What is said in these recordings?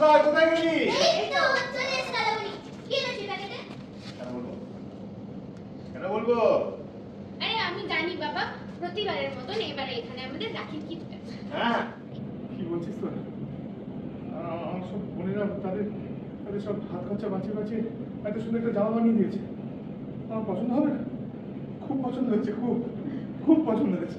কোথায় কোথায় গেলি? কেন বলব? আরে আমি জানি বাবা প্রতিবারের মতন এবারে এখানে আমাদের রাখির হ্যাঁ? কি বলছিস তো আমার সব বোনেরা তাদের তাদের সব হাত খরচা বাঁচিয়ে বাঁচিয়ে এত সুন্দর একটা জামা বানিয়ে দিয়েছে। আমার পছন্দ হবে না? খুব পছন্দ হয়েছে খুব খুব পছন্দ হয়েছে।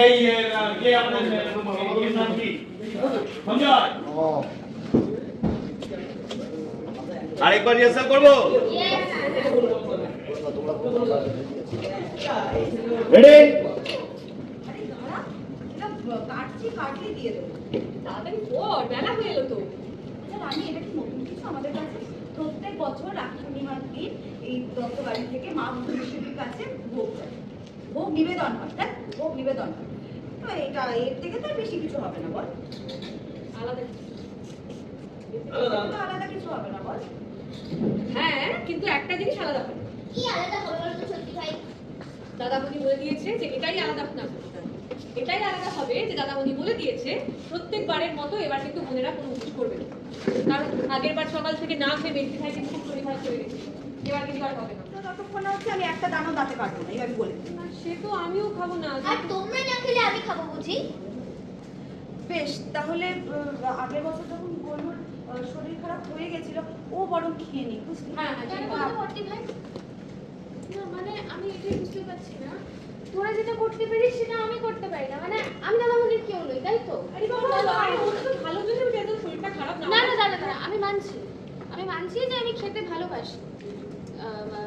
এই ইয়ে আপনার কি আরেকবার রিহার্সাল করব? কাটলেই দিয়ে দেবো তাড়াতাড়ি কর বেলা হয়ে এলো তো। রানী এটা কি নতুন কিছু আমাদের কাছে? প্রত্যেক বছর রাখি পূর্ণিমার দিন এই দত্ত বাড়ি থেকে মা ভুবনেশ্বরীর কাছে ভোগ ভোগ নিবেদন হয় তাই ভোগ নিবেদন হয়। তো এটা এর থেকে তো বেশি কিছু হবে না বল। আলাদা আলাদা কিছু হবে না বল। হ্যাঁ কিন্তু একটা জিনিস আলাদা হবে। কি আলাদা হবে সত্যি ভাই? দাদামণি বলে দিয়েছে যে এটাই আলাদা না। এটাই আলাদা হবে যে দাদামণি বলে দিয়েছে প্রত্যেকবারের মতো এবার কিন্তু বোনেরা কোনো উপোস করবে না। কারণ আগের বার সকাল থেকে না খেয়ে বেশি খাই কিন্তু খুব খারাপ করে গেছে। এবার কিন্তু আর হবে না। ততক্ষণ হচ্ছে আমি একটা দানও দাঁতে কাটবো না এইভাবে বলে সে তো আমিও খাব না। আর তোমরা না খেলে আমি খাব বুঝি? বেশ তাহলে আহ, আগের বছর যখন গোলুর শরীর খারাপ হয়ে গেছিল ও বরং খেয়ে নি বুঝলি? হ্যাঁ হ্যাঁ মানে আমি এটাই বুঝতে পারছি না তোরা যেটা করতে পারিস সেটা আমি করতে পারি না। মানে আমি দাদামণির কেউ নই তাই তো? আরে বাবা তো ভালো জন্য আমি একদম শরীরটা খারাপ না না না দাদা দাদা আমি মানছি। আমি মানছি যে আমি খেতে ভালোবাসি।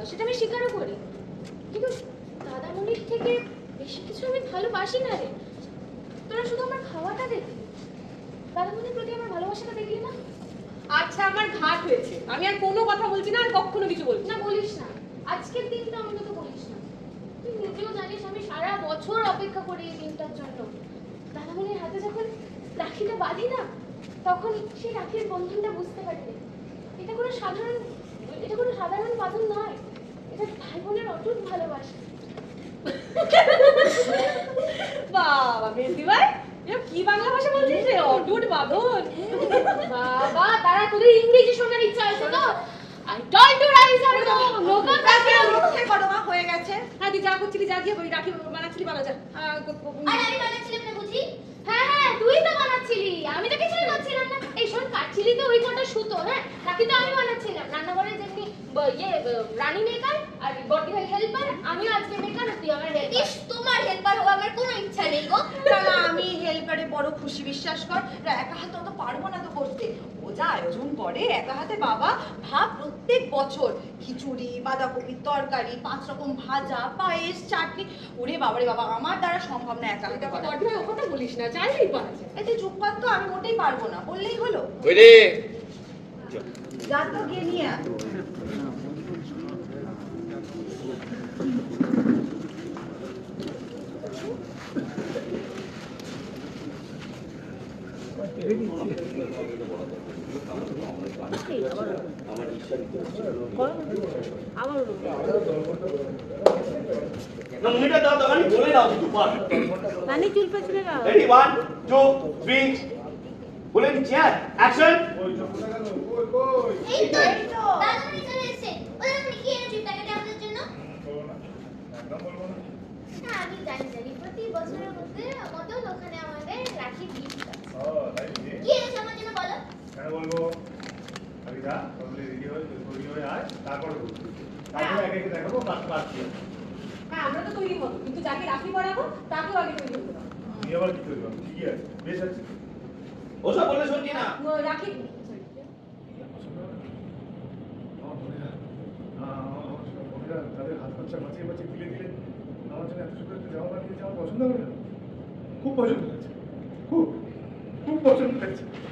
সেটা আমি স্বীকারও করি। কিন্তু দাদামণির থেকে বেশি কিছু আমি ভালোবাসি না রে। তোরা শুধু আমার খাওয়াটা দেখবি দাদামণির প্রতি আমার ভালোবাসাটা দেখলি না? আচ্ছা আমার ঘাট হয়েছে। আমি আর কোনো কথা বলছি না আর কখনো কিছু বলছি না। না বলিস না। আজকের দিনটা অন্তত বলিস না। ভাই বোনের অটুট ভালোবাসা। বাবা কি বাংলা ভাষা অটুট বাঁধন। বাবা তারা তোদের ইংরেজি শোনার ইচ্ছা আছে তো আই টল টু রাইজ আর নো নো মুখে করো মা হয়ে গেছে হ্যাঁ তুই যা করছিলি, যা গিয়ে ওই রাখি বানাচ্ছিলি বানা যা। আর, আমি বানাচ্ছিলাম না বুঝি? হ্যাঁ হ্যাঁ তুই তো বানাচ্ছিলি। আমি তো কিছুই বানাচ্ছিলাম না। এই শোন, কাটছিলি তো ওই কটা সুতো হ্যাঁ? রাখি তো আমি বানাচ্ছিলাম। রান্নাঘরে যেমনি ইয়ে রানী মেকার আর বটি হেল্পার আমিও আজকে মেকার তুই আমার হেল্পার তোমার হেল্পার হওয়া আমার কোনো ইচ্ছা নেই গো। বড় খুশি বিশ্বাস কর একা হাতে অত পারব না তো করতে। ও যা আয়োজন করে একা হাতে বাবা ভাব প্রত্যেক বছর। খিচুড়ি বাঁধাকপির তরকারি পাঁচ রকম ভাজা পায়েস চাটনি। ওরে বাবারে বাবা আমার দ্বারা সম্ভব না একা হাতে করা। কথা বলিস না চাইলেই পারা যায়। এতে চুপ কর তো আমি মোটেই পারব না। বললেই হলো। যা তো গিয়ে নিয়ে বলে দিচ্ছি হ্যাঁ? অ্যাকশন এই তো এই তো। দাদামণি চলে এসেছে। ওদের আপনি কি এনেছি প্যাকেটে আমাদের জন্য? একদম বলব না হ্যাঁ আমি জানি জানি। প্রতি বছরের মধ্যে মতন ওখানে আমাদের রাখি তাই কি এনেছো আমার বলব? কবিতা তাহলে রেডি হয়ে আয় তারপর হ্যাঁ। তারপরে একে একে দেখাবো হ্যাঁ আমরা তো তৈরি হব যাকে রাখি পড়াবো তাকেও আগে আমি আবার কি তৈরি হব আছে বেশ আছে। ওসব বলে শুনছি না। রাখি। তাদের হাত খরচা বাঁচিয়ে বাঁচিয়ে দিলে আমার জন্য এত সুন্দর একটা জামা বানিয়ে জামা পছন্দ হবে না। খুব পছন্দ হয়েছে। খুব খুব পছন্দ হয়েছে